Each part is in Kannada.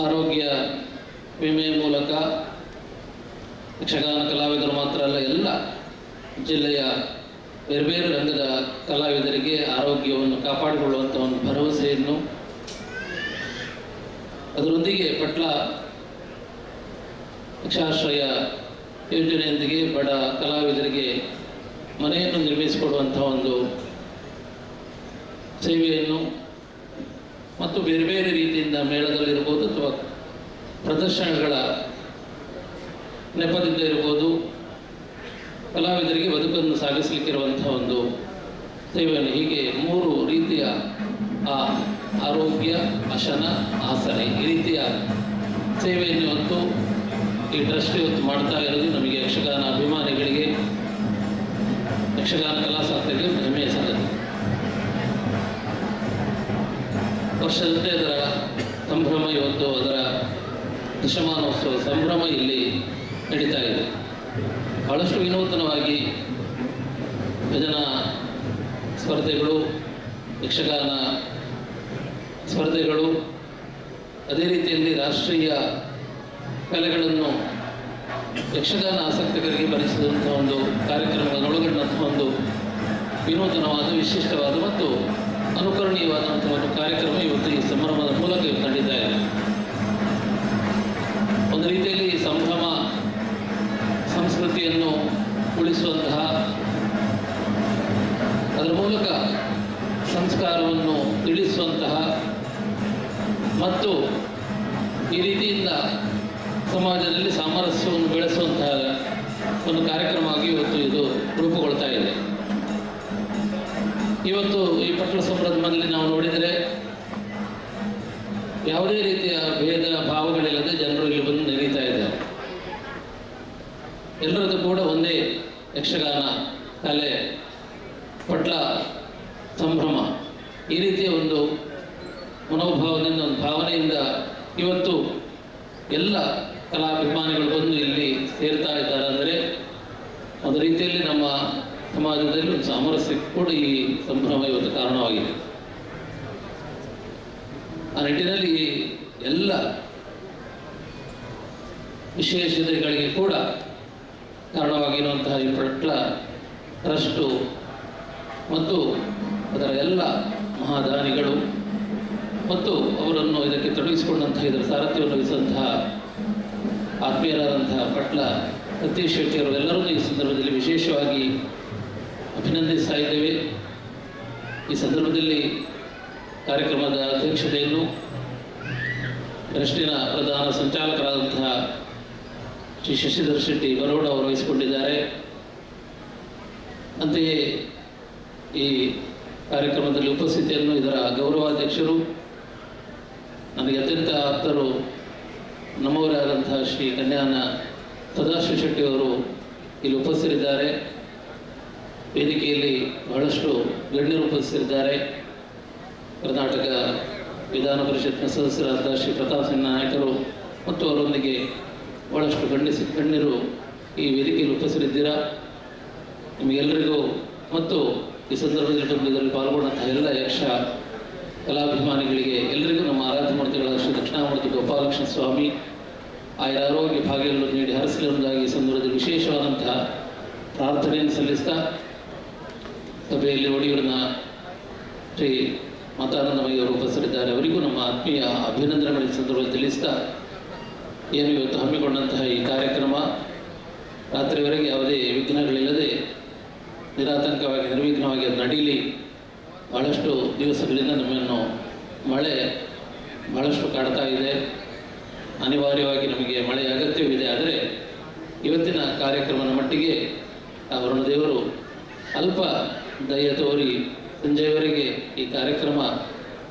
ಆರೋಗ್ಯ ವಿಮೆ ಮೂಲಕ ಯಕ್ಷಗಾನ ಕಲಾವಿದರು ಮಾತ್ರ ಅಲ್ಲ, ಎಲ್ಲ ಜಿಲ್ಲೆಯ ಬೇರೆ ಬೇರೆ ರಂಗದ ಕಲಾವಿದರಿಗೆ ಆರೋಗ್ಯವನ್ನು ಕಾಪಾಡಿಕೊಳ್ಳುವಂಥ ಒಂದು ಭರವಸೆಯನ್ನು ಅದರೊಂದಿಗೆ ಪಟ್ಲ ಯಕ್ಷಾಶ್ರಯ ಯೋಜನೆಯೊಂದಿಗೆ ಬಡ ಕಲಾವಿದರಿಗೆ ಮನೆಯನ್ನು ನಿರ್ಮಿಸಿಕೊಡುವಂಥ ಒಂದು ಸೇವೆಯನ್ನು ಮತ್ತು ಬೇರೆ ಬೇರೆ ರೀತಿಯಿಂದ ಅಥವಾ ಪ್ರದರ್ಶನಗಳ ನೆಪದಿಂದ ಇರ್ಬೋದು ಕಲಾವಿದರಿಗೆ ಬದುಕನ್ನು ಸಾಗಿಸಲಿಕ್ಕಿರುವಂಥ ಒಂದು ಸೇವೆಯನ್ನು ಹೀಗೆ ಮೂರು ರೀತಿಯ, ಆ, ಆರೋಗ್ಯ ಅಶನ ಆಸರೆ ಈ ರೀತಿಯ ಸೇವೆಯನ್ನು ಇವತ್ತು ಈ ಟ್ರಸ್ಟ್ ಇವತ್ತು ಮಾಡ್ತಾ ಇರೋದು. ನಮಗೆ ಯಕ್ಷಗಾನ ಅಭಿಮಾನಿಗಳಿಗೆ, ಯಕ್ಷಗಾನ ಕಲಾ ಹೆಮ್ಮೆಯ ಸಂಗತಿ. ವರ್ಷದಂತೆ ಅದರ ಸಂಭ್ರಮ ಇವತ್ತು ಅದರ ದಶಮಾನೋತ್ಸವ ಸಂಭ್ರಮ ಇಲ್ಲಿ ನಡೀತಾ ಇದೆ. ಬಹಳಷ್ಟು ವಿನೂತನವಾಗಿ ಭಜನಾ ಸ್ಪರ್ಧೆಗಳು, ಯಕ್ಷಗಾನ ಸ್ಪರ್ಧೆಗಳು, ಅದೇ ರೀತಿಯಲ್ಲಿ ರಾಷ್ಟ್ರೀಯ ಕಲೆಗಳನ್ನು ಯಕ್ಷಗಾನ ಆಸಕ್ತರಿಗೆ ಭರಿಸಿದಂಥ ಒಂದು ಕಾರ್ಯಕ್ರಮಗಳನ್ನು ಒಳಗೊಂಡಂಥ ಒಂದು ವಿನೂತನವಾದ, ವಿಶಿಷ್ಟವಾದ ಮತ್ತು ಅನುಕರಣೀಯವಾದಂಥ ಒಂದು ಕಾರ್ಯಕ್ರಮ ಇವತ್ತು ಈ ಸಂಭ್ರಮದ ಮೂಲಕ ಸಂಸ್ಕಾರವನ್ನು ತಿಳಿಸುವಂತಹ ಮತ್ತು ಈ ರೀತಿಯಿಂದ ಸಮಾಜದಲ್ಲಿ ಸಾಮರಸ್ಯವನ್ನು ಬೆಳೆಸುವಂತಹ ಒಂದು ಕಾರ್ಯಕ್ರಮವಾಗಿ ಇವತ್ತು ಇದು ರೂಪುಗೊಳ್ತಾ ಇದೆ. ಇವತ್ತು ಈ ಪಟ್ಟಣ ಸಂಭ್ರಮದಲ್ಲಿ ನಾವು ನೋಡಿದರೆ ಯಾವುದೇ ರೀತಿಯ ಭೇದ ಭಾವಗಳಿಲ್ಲದೆ ಜನರು ಇಲ್ಲಿ ಬಂದು ನೆರೀತಾ ಇದ್ದಾರೆ. ಎಲ್ಲರದ್ದು ಕೂಡ ಒಂದೇ ಯಕ್ಷಗಾನ, ಕಲೆ, ಪಟ್ಲ, ಸಂಭ್ರಮ. ಈ ರೀತಿಯ ಒಂದು ಮನೋಭಾವದಿಂದ, ಒಂದು ಭಾವನೆಯಿಂದ ಇವತ್ತು ಎಲ್ಲ ಕಲಾಭಿಮಾನಿಗಳು ಬಂದು ಇಲ್ಲಿ ಸೇರ್ತಾ ಇದ್ದಾರೆ ಅಂದರೆ ಒಂದು ರೀತಿಯಲ್ಲಿ ನಮ್ಮ ಸಮಾಜದಲ್ಲಿ ಒಂದು ಸಾಮರಸ್ಯಕ್ಕೆ ಕೂಡ ಈ ಸಂಭ್ರಮ ಇವತ್ತು ಕಾರಣವಾಗಿದೆ. ಆ ನಿಟ್ಟಿನಲ್ಲಿ ಎಲ್ಲ ವಿಶೇಷತೆಗಳಿಗೆ ಕೂಡ ಕಾರಣವಾಗಿರುವಂತಹ ಈ ಪಟ್ಲ ಟ್ರಸ್ಟು ಮತ್ತು ಅದರ ಎಲ್ಲ ಮಹಾದಾನಿಗಳು ಮತ್ತು ಅವರನ್ನು ಇದಕ್ಕೆ ತೊಡಗಿಸಿಕೊಂಡಂತಹ ಇದರ ಸಾರಥ್ಯವನ್ನು ವಹಿಸಿದಂತಹ ಆತ್ಮೀಯರಾದಂತಹ ಪಟ್ಲ ಸತೀಶ್ ಎಲ್ಲರನ್ನೂ ಈ ಸಂದರ್ಭದಲ್ಲಿ ವಿಶೇಷವಾಗಿ ಅಭಿನಂದಿಸ್ತಾ ಇದ್ದೇವೆ. ಈ ಸಂದರ್ಭದಲ್ಲಿ ಕಾರ್ಯಕ್ರಮದ ಅಧ್ಯಕ್ಷತೆಯನ್ನು ಟ್ರಸ್ಟಿನ ಪ್ರಧಾನ ಸಂಚಾಲಕರಾದಂತಹ ಶ್ರೀ ಶಶಿಧರ್ ಶೆಟ್ಟಿ ಬರೋಡ ಅವರು ವಹಿಸಿಕೊಂಡಿದ್ದಾರೆ. ಅಂತೆಯೇ ಈ ಕಾರ್ಯಕ್ರಮದಲ್ಲಿ ಉಪಸ್ಥಿತಿಯನ್ನು ಇದರ ಗೌರವಾಧ್ಯಕ್ಷರು, ನನಗೆ ಅತ್ಯಂತ ಆಪ್ತರು, ನಮ್ಮವರೇ ಆದಂಥ ಶ್ರೀ ಕನ್ಯಾನ ಸದಾಶಿವ ಶೆಟ್ಟಿಯವರು ಇಲ್ಲಿ ಉಪಸ್ಥಿತರಿದ್ದಾರೆ ವೇದಿಕೆಯಲ್ಲಿ ಬಹಳಷ್ಟು ಗಣ್ಯರು ಉಪಸ್ಥಿತರಿದ್ದಾರೆ ಕರ್ನಾಟಕ ವಿಧಾನ ಪರಿಷತ್ನ ಸದಸ್ಯರಾದ ಶ್ರೀ ಪ್ರತಾಪ್ ಸಿಂಗ್ ನಾಯಕರು ಮತ್ತು ಅವರೊಂದಿಗೆ ಬಹಳಷ್ಟು ಗಣ್ಯ ಗಣ್ಯರು ಈ ವೇದಿಕೆಯಲ್ಲಿ ಉಪಸ್ಥಿತರಿದ್ದೀರಾ ನಿಮಗೆಲ್ಲರಿಗೂ ಮತ್ತು ಈ ಸಂದರ್ಭದಲ್ಲಿ ಇದರಲ್ಲಿ ಪಾಲ್ಗೊಂಡಂತಹ ಎಲ್ಲ ಯಕ್ಷ ಕಲಾಭಿಮಾನಿಗಳಿಗೆ ಎಲ್ಲರಿಗೂ ನಮ್ಮ ಆರಾಧ್ಯ ಮೂರ್ತಿಗಳಾದ ಶ್ರೀ ದಕ್ಷಿಣಾಮೂರ್ತಿ ಗೋಪಾಲಕೃಷ್ಣ ಸ್ವಾಮಿ ಆಯಾ ಆರೋಗ್ಯ ಭಾಗ್ಯಗಳನ್ನು ನೀಡಿ ಹರಸಲೆಂಬುದಾಗಿ ಈ ಸಂದರ್ಭದಲ್ಲಿ ವಿಶೇಷವಾದಂತಹ ಪ್ರಾರ್ಥನೆಯನ್ನು ಸಲ್ಲಿಸ್ತಾ ಸಭೆಯಲ್ಲಿ ಒಡಿಯೂರಿನ ಶ್ರೀ ಮಾತಾನಂದಮಯ್ಯ ಅವರು ಉಪಸ್ಥಿತರಿದ್ದಾರೆ ಅವರಿಗೂ ನಮ್ಮ ಆತ್ಮೀಯ ಅಭಿನಂದನೆಗಳ ಸಂದರ್ಭದಲ್ಲಿ ತಿಳಿಸ್ತಾ ಏನು ಇವತ್ತು ಹಮ್ಮಿಕೊಂಡಂತಹ ಈ ಕಾರ್ಯಕ್ರಮ, ರಾತ್ರಿವರೆಗೆ ಯಾವುದೇ ವಿಘ್ನಗಳಿಲ್ಲದೆ ನಿರಾತಂಕವಾಗಿ, ನಿರ್ವಿಘ್ನವಾಗಿ ಅದು ನಡೀಲಿ. ಭಾಳಷ್ಟು ದಿವಸಗಳಿಂದ ನಮ್ಮನ್ನು ಮಳೆ ಭಾಳಷ್ಟು ಕಾಡ್ತಾ ಇದೆ. ಅನಿವಾರ್ಯವಾಗಿ ನಮಗೆ ಮಳೆಯ ಅಗತ್ಯವಿದೆ. ಆದರೆ ಇವತ್ತಿನ ಕಾರ್ಯಕ್ರಮದ ಮಟ್ಟಿಗೆ ಆ ವರುಣದೇವರು ಅಲ್ಪ ದಯ ತೋರಿ ಸಂಜೆಯವರೆಗೆ ಈ ಕಾರ್ಯಕ್ರಮ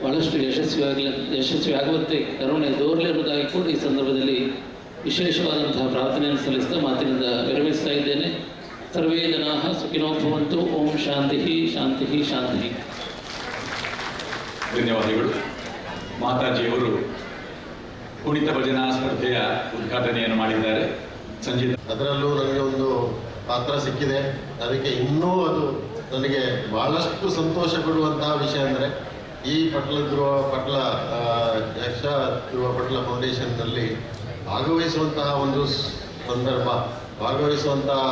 ಬಹಳಷ್ಟು ಯಶಸ್ವಿಯಾಗಲಿ ಯಶಸ್ವಿ ಆಗುವಂತೆ ಕರುಣೆ ದೋರ್ಲಿ ಕೂಡ ಈ ಸಂದರ್ಭದಲ್ಲಿ ವಿಶೇಷವಾದಂತಹ ಪ್ರಾರ್ಥನೆಯನ್ನು ಸಲ್ಲಿಸ್ತಾ ಮಾತಿನಿಂದ ವಿರಮಿಸ್ತಾ ಇದ್ದೇನೆ. ಸರ್ವೇ ಜನಾ ಸುಖಿನೋ ಭವಂತು ಓಂ ಶಾಂತಿ ಶಾಂತಿ ಶಾಂತಿ. ಧನ್ಯವಾದಗಳು. ಮಾತಾಜಿಯವರು ಕುಣಿತ ಭಜನಾ ಸ್ಪರ್ಧೆಯ ಉದ್ಘಾಟನೆಯನ್ನು ಮಾಡಿದ್ದಾರೆ. ಸಂಜೆ ಅದರಲ್ಲೂ ನನಗೆ ಒಂದು ಪಾತ್ರ ಸಿಕ್ಕಿದೆ. ಅದಕ್ಕೆ ಇನ್ನೂ ಅದು ನನಗೆ ಬಹಳಷ್ಟು ಸಂತೋಷ ಕೊಡುವಂತಹ ವಿಷಯ ಅಂದರೆ ಈ ಪಟ್ಲ ಧ್ರುವ ಪಟ್ಲ ಯಕ್ಷ ಧ್ರುವ ಪಟ್ಲ ಫೌಂಡೇಶನ್ನಲ್ಲಿ ಭಾಗವಹಿಸುವಂತಹ ಒಂದು ಸಂದರ್ಭ ಭಾಗವಹಿಸುವಂತಹ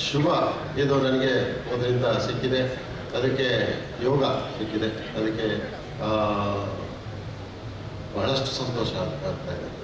ಶುಭ. ಇದು ನನಗೆ ಅದರಿಂದ ಸಿಕ್ಕಿದೆ. ಅದಕ್ಕೆ ಯೋಗ ಸಿಕ್ಕಿದೆ. ಅದಕ್ಕೆ ಬಹಳಷ್ಟು ಸಂತೋಷ ಆಗ್ತಾ ಇದೆ.